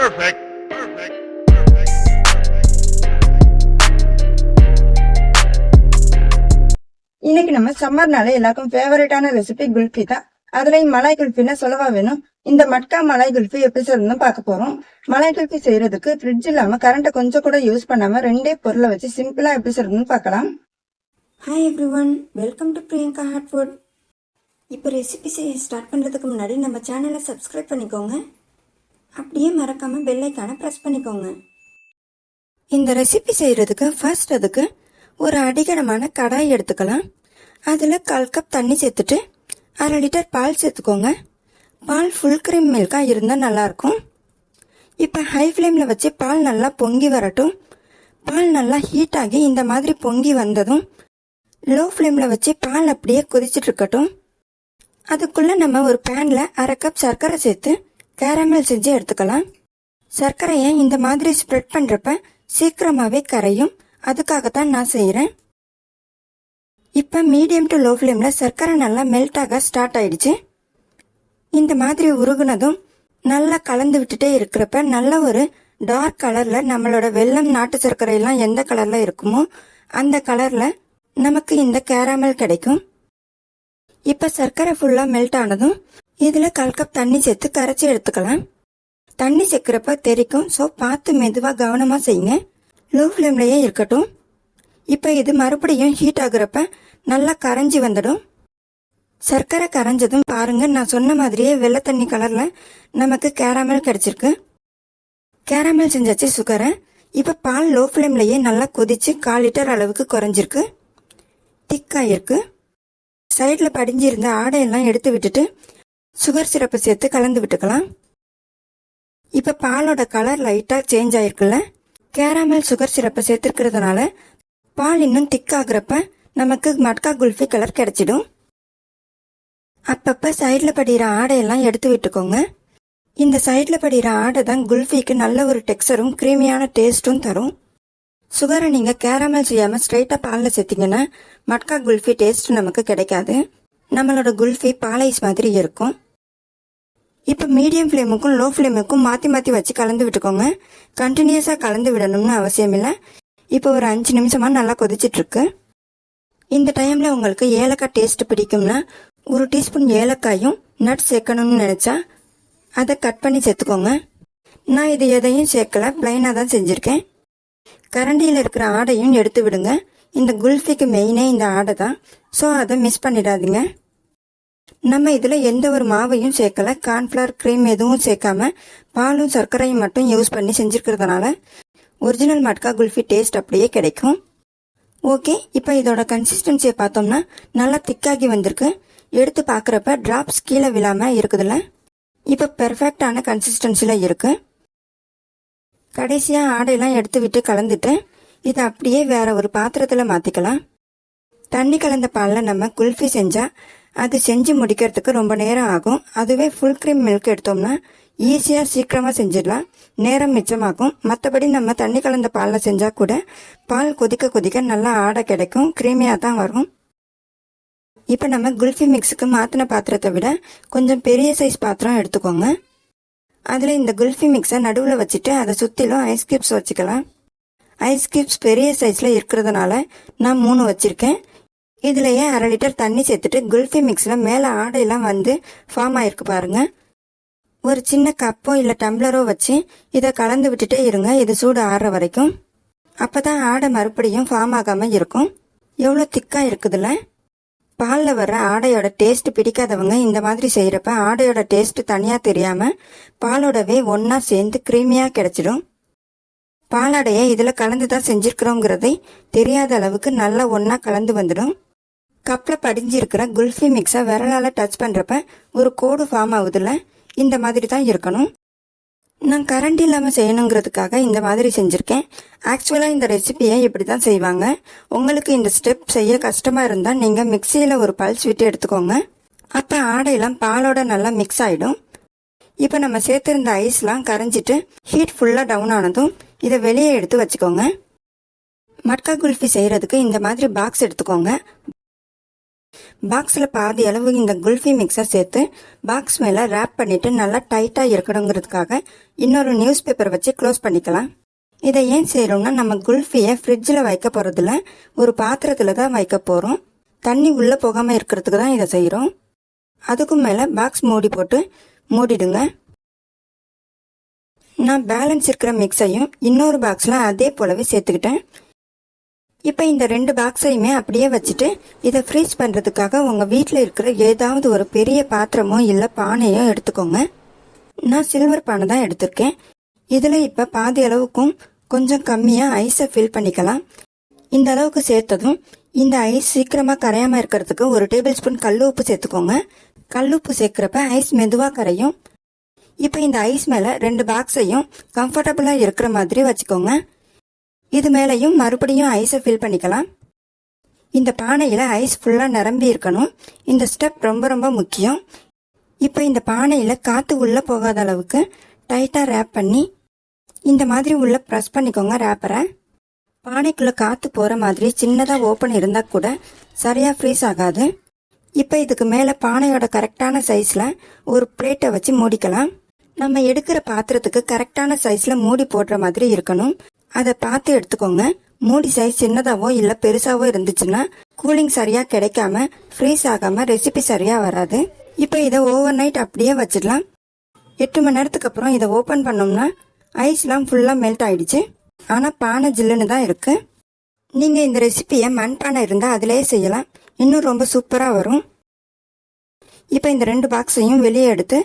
Perfect. Perfect. இன்னைக்கு நம்ம சம்மர்னால எல்லாருக்கும் ஃபேவரட்டான ரெசிபி குல்ஃபி தான். அதுலயும் மலாய் குல்ஃபின்னா சொல்லவா வேணும். இந்த மட்கா மலாய் குல்ஃபி எப்படி செய்யறதுன்னு பார்க்க போறோம். மலாய் குல்ஃபி செய்யறதுக்கு ஃப்ரிட்ஜ் இல்லாம கரண்ட்டை கொஞ்சம் கூட யூஸ் பண்ணாம ரெண்டே பொருளை வச்சு சிம்பிளா எப்படி செய்யறதுன்னு பார்க்கலாம். Hi everyone welcome to Priyanka hot food இப்போ ரெசிபி செய்ய ஸ்டார்ட் பண்ணுறதுக்கு முன்னாடி நம்ம சேனலை சப்ஸ்கிரைப் பண்ணிக்கோங்க. அப்படியே மறக்காமல் பெல்லைக்கான ப்ரெஸ் பண்ணிக்கோங்க. இந்த ரெசிபி செய்கிறதுக்கு ஃபர்ஸ்ட் அதுக்கு ஒரு அடிகடமான கடாய் எடுத்துக்கலாம். அதில் கால் கப் தண்ணி சேர்த்துட்டு அரை லிட்டர் பால் சேர்த்துக்கோங்க. பால் ஃபுல் க்ரீம் மில்காக இருந்தால் நல்லாயிருக்கும். இப்போ ஹை ஃப்ளேமில் வச்சு பால் நல்லா பொங்கி வரட்டும். பால் நல்லா ஹீட் ஆகி இந்த மாதிரி பொங்கி வந்ததும் லோ ஃப்ளேமில் வச்சு பால் அப்படியே கொதிச்சுட்டு இருக்கட்டும். அதுக்குள்ளே நம்ம ஒரு பேனில் அரை கப் சர்க்கரை சேர்த்து கேரமல் செஞ்சு எடுத்துக்கலாம்? சர்க்கரையை இந்த மாதிரி ஸ்ப்ரெட் பண்ணுறப்ப சீக்கிரமாகவே கரையும். அதுக்காகத்தான் நான் செய்கிறேன் இப்போ மீடியம் டு லோ ஃப்ளேமில் சர்க்கரை நல்லா மெல்ட் ஆக ஸ்டார்ட் ஆயிடுச்சு. இந்த மாதிரி உருகுனதும் நல்லா கலந்து விட்டுட்டே இருக்கிறப்ப நல்ல ஒரு டார்க் கலரில் நம்மளோட வெள்ளம் நாட்டு சர்க்கரையெல்லாம் எந்த கலரில் இருக்குமோ அந்த கலரில் நமக்கு இந்த கேராமல் கிடைக்கும். இப்போ சர்க்கரை ஃபுல்லாக மெல்ட் ஆனதும் இதில் கால் கப் தண்ணி சேர்த்து கரைச்சி எடுத்துக்கலாம். தண்ணி சேர்க்குறப்ப தெரிக்கும். ஸோ பார்த்து மெதுவாக கவனமாக செய்யுங்க. லோ ஃப்ளேம்லேயே இருக்கட்டும். இப்போ இது மறுபடியும் ஹீட் ஆகுறப்ப நல்லா கரைஞ்சி வந்துடும். சர்க்கரை கரைஞ்சதும் பாருங்க நான் சொன்ன மாதிரியே வெள்ளை தண்ணி கலரில் நமக்கு கேராமல் கிடச்சிருக்கு. கேராமல் செஞ்சாச்சு சுகரை இப்போ பால் லோ ஃப்ளேம்லேயே நல்லா கொதிச்சு கால் லிட்டர் அளவுக்கு குறைஞ்சிருக்கு. திக்காயிருக்கு சைடில் படிஞ்சிருந்த ஆடையெல்லாம் எடுத்து விட்டுட்டு சுகர் சிரப்பு சேர்த்து கலந்து விட்டுக்கலாம். இப்போ பாலோட கலர் லைட்டாக சேஞ்ச் ஆயிருக்குல்ல? கேராமல் சுகர் சிரப்பை சேர்த்துருக்கிறதுனால பால் இன்னும் திக்காகிறப்ப நமக்கு மட்கா குல்ஃபி கலர் கிடைச்சிடும். அப்பப்ப சைடில் படிகிற ஆடையெல்லாம் எடுத்து விட்டுக்கோங்க. இந்த சைடில் படிகிற ஆடை தான் குல்ஃபிக்கு நல்ல ஒரு டெக்ஸரும் க்ரீமியான டேஸ்ட்டும் தரும். சுகரை நீங்கள் கேரமல் செய்யாமல் ஸ்ட்ரைட்டாக பாலில் சேர்த்திங்கன்னா மட்கா குல்ஃபி டேஸ்ட் நமக்கு கிடைக்காது. நம்மளோட குல்ஃபி பாலைஸ் மாதிரி இருக்கும். இப்போ மீடியம் ஃப்ளேமுக்கும் லோ ஃப்ளேமுக்கும் மாற்றி மாற்றி வச்சு கலந்து விட்டுக்கோங்க. கண்டினியூஸாக கலந்து விடணும்னு அவசியம் இல்லை. இப்போ ஒரு அஞ்சு நிமிஷமாக நல்லா கொதிச்சிட்ருக்கு. இந்த டைமில் உங்களுக்கு ஏலக்காய் டேஸ்ட் பிடிக்கும்னா ஒரு டீஸ்பூன் ஏலக்காயும் நட் சேர்க்கணும்னு நினச்சா அதை கட் பண்ணி சேர்த்துக்கோங்க. நான் இது எதையும் சேர்க்கல பிளைனாக தான் செஞ்சுருக்கேன். கரண்டியில் இருக்கிற ஆடையும் எடுத்து விடுங்க. இந்த குல்ஃபிக்கு மெயினே இந்த ஆடை தான். ஸோ அதை மிஸ் பண்ணிடாதீங்க. நம்ம இதில் எந்த ஒரு மாவையும் சேர்க்கல. கார்ன்ஃப்ளவர் க்ரீம் எதுவும் சேர்க்காம பாலும் சர்க்கரையும் மட்டும் யூஸ் பண்ணி செஞ்சுருக்கிறதுனால ஒரிஜினல் மட்கா குல்ஃபி டேஸ்ட் அப்படியே கிடைக்கும். ஓகே இப்போ இதோட கன்சிஸ்டன்சியை பார்த்தோம்னா நல்லா திக்காகி வந்திருக்கு. எடுத்து பார்க்குறப்ப ட்ராப்ஸ் கீழே விழாமல் இருக்குதுல்ல? இப்போ பெர்ஃபெக்டான கன்சிஸ்டன்சியில் இருக்கு. கடைசியாக ஆடையெல்லாம் எடுத்து விட்டு கலந்துட்டு இதை அப்படியே வேற ஒரு பாத்திரத்தில் மாற்றிக்கலாம் தண்ணி கலந்த பாலில் நம்ம குல்ஃபி செஞ்சால் அது செஞ்சு முடிக்கிறதுக்கு ரொம்ப நேரம் ஆகும். அதுவே ஃபுல் க்ரீம் மில்க் எடுத்தோம்னா ஈஸியாக சீக்கிரமாக செஞ்சிடலாம். நேரம் மிச்சமாகும். மற்றபடி நம்ம தண்ணி கலந்த பாலில் செஞ்சால் கூட பால் கொதிக்க கொதிக்க நல்லா ஆடை கிடைக்கும். க்ரீமியாக தான் வரும். இப்போ நம்ம குல்ஃபி மிக்ஸுக்கு மாற்றின பாத்திரத்தை விட கொஞ்சம் பெரிய சைஸ் பாத்திரம் எடுத்துக்கோங்க. அதில் இந்த குல்ஃபி மிக்ஸை நடுவில் வச்சுட்டு அதை சுற்றிலும் ஐஸ் கியூப்ஸ் வச்சுக்கலாம். ஐஸ் கியூப்ஸ் பெரிய சைஸில் இருக்கிறதுனால நான் மூணு வச்சுருக்கேன். இதுலயே அரை லிட்டர் தண்ணி சேர்த்துட்டு குல்ஃபி மிக்ஸில் மேலே ஆடையெல்லாம் வந்து ஃபார்ம் ஆயிருக்கு பாருங்க. ஒரு சின்ன கப்போ இல்லை டம்ளரோ வச்சு இதை கலந்து விட்டுட்டே இருங்க. இது சூடு ஆடுற வரைக்கும். அப்போ தான் ஆடை மறுபடியும் ஃபார்ம் ஆகாமல் இருக்கும். எவ்வளோ திக்காக இருக்குதுல்ல? பாலில் வர்ற ஆடையோட டேஸ்ட் பிடிக்காதவங்க இந்த மாதிரி செய்கிறப்ப ஆடையோட டேஸ்ட் தனியாக தெரியாமல் பாலோடவே ஒன்றா சேர்ந்து க்ரீமியாக கிடைச்சிடும். பாலாடையை இதில் கலந்து தான் செஞ்சுருக்கிறோங்கிறதை தெரியாத அளவுக்கு நல்லா ஒன்றா கலந்து வந்துடும். கப்பில் படிஞ்சிருக்கிற குல்ஃபி மிக்ஸை விரலால் டச் பண்ணுறப்ப ஒரு கோடு ஃபார்ம் ஆகுதுல்ல? இந்த மாதிரி தான் இருக்கணும். நான் கரண்ட் இல்லாமல் செய்யணுங்கிறதுக்காக இந்த மாதிரி செஞ்சுருக்கேன். ஆக்சுவலாக இந்த ரெசிபியை இப்படி தான் செய்வாங்க. உங்களுக்கு இந்த ஸ்டெப் செய்ய கஷ்டமாக இருந்தால் நீங்கள் மிக்சியில் ஒரு பல்ஸ் விட்டு எடுத்துக்கோங்க. அப்போ ஆடையெல்லாம் பாலோட நல்லா மிக்ஸ் ஆகிடும் இப்போ நம்ம சேர்த்துருந்த ஐஸ்லாம் கரைஞ்சிட்டு ஹீட் ஃபுல்லாக டவுன் ஆனதும் இதை வெளியே எடுத்து வச்சுக்கோங்க. மட்கா குல்ஃபி செய்கிறதுக்கு இந்த மாதிரி பாக்ஸ் எடுத்துக்கோங்க. பாக்ஸில் பாதி அளவு இந்த குல்ஃபி மிக்ஸை சேர்த்து பாக்ஸ் மேலே ரேப் பண்ணிட்டு நல்லா டைட்டாக இருக்கணுங்கிறதுக்காக இன்னொரு நியூஸ் பேப்பர் வச்சு க்ளோஸ் பண்ணிக்கலாம். இதை ஏன் செய்கிறோம்னா நம்ம குல்ஃபியை ஃப்ரிட்ஜில் வைக்க போகிறதில்ல ஒரு பாத்திரத்தில் தான் வைக்க போகிறோம் தண்ணி உள்ளே போகாமல் இருக்கிறதுக்கு தான் இதை செய்கிறோம் அதுக்கும் மேலே பாக்ஸ் மூடி போட்டு மூடிடுங்க. நான் பேலன்ஸ் இருக்கிற மிக்ஸையும் இன்னொரு பாக்ஸில் அதே போலவே சேர்த்துக்கிட்டேன். இப்போ இந்த ரெண்டு பாக்ஸையுமே அப்படியே வச்சுட்டு இதை ஃப்ரீஸ் பண்ணுறதுக்காக உங்கள் வீட்டில் இருக்கிற ஏதாவது ஒரு பெரிய பாத்திரமோ இல்லை பானையோ எடுத்துக்கோங்க. நான் சில்வர் பானை தான் எடுத்திருக்கேன். இதில் இப்போ பாதி அளவுக்கும் கொஞ்சம் கம்மியாக ஐஸை ஃபில் பண்ணிக்கலாம். இந்த அளவுக்கு சேர்த்ததும் இந்த ஐஸ் சீக்கிரமாக கரையாமல் இருக்கிறதுக்கு ஒரு டேபிள் ஸ்பூன் கல் உப்பு சேர்த்துக்கோங்க. கல் உப்பு சேர்க்குறப்ப ஐஸ் மெதுவாக கரையும். இப்போ இந்த ஐஸ் மேலே ரெண்டு பாக்ஸையும் கம்ஃபர்டபுளாக இருக்கிற மாதிரி வச்சுக்கோங்க. இது மேலேயும் மறுபடியும் ஐஸை ஃபில் பண்ணிக்கலாம். இந்த பானையில் ஐஸ் ஃபுல்லாக நிரம்பி இருக்கணும். இந்த ஸ்டெப் ரொம்ப ரொம்ப முக்கியம். இப்போ இந்த பானையில் காற்று உள்ளே போகாத அளவுக்கு டைட்டாக ரேப் பண்ணி இந்த மாதிரி உள்ள ப்ரெஸ் பண்ணிக்கோங்க ரேப்பரை பானைக்குள்ளே காற்று போகிற மாதிரி சின்னதாக ஓப்பன் இருந்தால் கூட சரியாக ஃப்ரீஸ் ஆகாது. இப்போ இதுக்கு மேலே பானையோட கரெக்டான சைஸில் ஒரு பிளேட்டை வச்சு மூடிக்கலாம். நம்ம எடுக்கிற பாத்திரத்துக்கு கரெக்டான சைஸில் மூடி போடுற மாதிரி இருக்கணும். அதை பார்த்து எடுத்துக்கோங்க. மூடி சைஸ் சின்னதாவோ இல்லை பெருசாவோ இருந்துச்சுன்னா கூலிங் சரியாக கிடைக்காம ஃப்ரீஸ் ஆகாமல் ரெசிபி சரியாக வராது. இப்போ இதை ஓவர் நைட் அப்படியே வச்சிடலாம். எட்டு மணி நேரத்துக்கு அப்புறம் இதை ஓப்பன் பண்ணோம்னா ஐஸ்லாம் ஃபுல்லாக மெல்ட் ஆயிடுச்சு. ஆனால் பானை ஜில்லுன்னு தான் இருக்கு. நீங்கள் இந்த ரெசிபியை மண்பானை இருந்தால் அதிலே செய்யலாம். இன்னும் ரொம்ப சூப்பராக வரும். இப்போ இந்த ரெண்டு பாக்ஸையும் வெளியே எடுத்து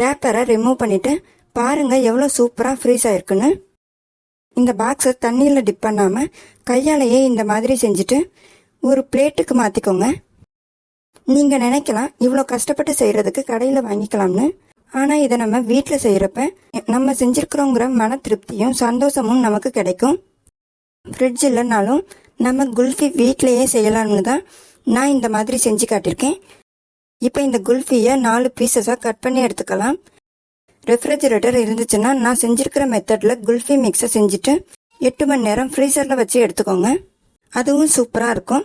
ரேப்பரை ரிமூவ் பண்ணிட்டு பாருங்க எவ்வளோ சூப்பராக ஃப்ரீஸ் ஆயிருக்குன்னு. இந்த பாக்ஸை தண்ணியில் டிப் பண்ணாமல் கையாலேயே இந்த மாதிரி செஞ்சுட்டு ஒரு பிளேட்டுக்கு மாற்றிக்கோங்க நீங்கள் நினைக்கலாம் இவ்வளோ கஷ்டப்பட்டு செய்கிறதுக்கு கடையில் வாங்கிக்கலாம்னு. ஆனால் இதை நம்ம வீட்டில் செய்கிறப்ப நம்ம செஞ்சுருக்கிறோங்கிற மன திருப்தியும் சந்தோஷமும் நமக்கு கிடைக்கும். ஃப்ரிட்ஜ் இல்லைனாலும் நம்ம குல்ஃபி வீட்டிலையே செய்யலாம்னு தான் நான் இந்த மாதிரி செஞ்சு காட்டியிருக்கேன். இப்போ இந்த குல்ஃபியை நாலு பீசஸாக கட் பண்ணி எடுத்துக்கலாம். ரெஃப்ரிஜரேட்டர் இருந்துச்சுன்னா நான் செஞ்சிருக்கிற மெத்தடில் குல்ஃபி மிக்ஸை செஞ்சுட்டு எட்டு மணி நேரம் ஃப்ரீசரில் வச்சு எடுத்துக்கோங்க. அதுவும் சூப்பராக இருக்கும்.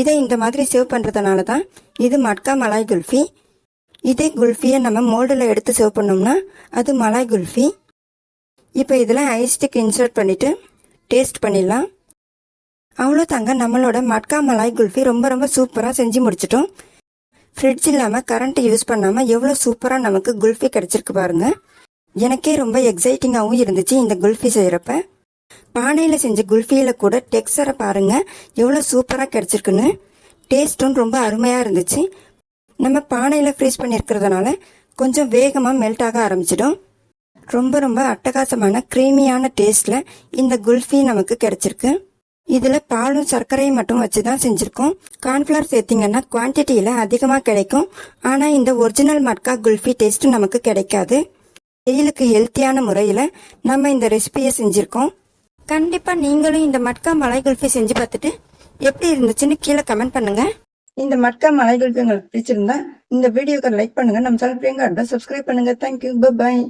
இதை இந்த மாதிரி சேவ் பண்ணுறதுனால தான் இது மட்கா மலாய் குல்ஃபி. இதே குல்ஃபியை நம்ம மோல்டில் எடுத்து சேவ் பண்ணோம்னா அது மலாய் குல்ஃபி. இப்போ இதில் ஐஸ்டிக் இன்சர்ட் பண்ணிவிட்டு டேஸ்ட் பண்ணிடலாம். அவ்வளோ தாங்க நம்மளோட மட்கா மலாய் குல்ஃபி. ரொம்ப ரொம்ப சூப்பராக செஞ்சு முடிச்சிட்டோம். ஃப்ரிட்ஜ் இல்லாமல் கரண்ட் யூஸ் பண்ணாமல் எவ்வளோ சூப்பராக நமக்கு குல்ஃபி கிடச்சிருக்கு பாருங்க. எனக்கே ரொம்ப எக்ஸைட்டிங்காகவும் இருந்துச்சு இந்த குல்ஃபி செய்கிறப்ப பானையில் செஞ்ச குல்ஃபியில் கூட டெக்ஸரை பாருங்கள் எவ்வளோ சூப்பராக கிடச்சிருக்குன்னு. டேஸ்ட்டும் ரொம்ப அருமையாக இருந்துச்சு. நம்ம பானையில் ஃப்ரீஸ் பண்ணியிருக்கிறதுனால கொஞ்சம் வேகமாக மெல்ட் ஆக ஆரம்பிச்சிடும். ரொம்ப ரொம்ப அட்டகாசமான க்ரீமியான டேஸ்ட்டில் இந்த குல்ஃபி நமக்கு கிடச்சிருக்கு. இதில் பாலும் சர்க்கரையும் மட்டும் வச்சு தான் செஞ்சுருக்கோம். கார்ன்ஃப்ளவர் சேர்த்திங்கன்னா குவான்டிட்டியில் அதிகமாக கிடைக்கும். ஆனால் இந்த ஒரிஜினல் மட்கா குல்ஃபி டேஸ்ட் நமக்கு கிடைக்காது. வெயிலுக்கு ஹெல்த்தியான முறையில் நம்ம இந்த ரெசிபியை செஞ்சுருக்கோம். கண்டிப்பாக நீங்களும் இந்த மட்கா மலை குல்ஃபி செஞ்சு பார்த்துட்டு எப்படி இருந்துச்சுன்னு கீழே கமெண்ட் பண்ணுங்க. இந்த மட்கா மலை குல்ஃபி உங்களுக்கு பிடிச்சிருந்தா இந்த வீடியோக்கு லைக் பண்ணுங்க. நம்ம சேனல் பிரியங்கா சப்ஸ்கிரைப் பண்ணுங்க. Thank you bye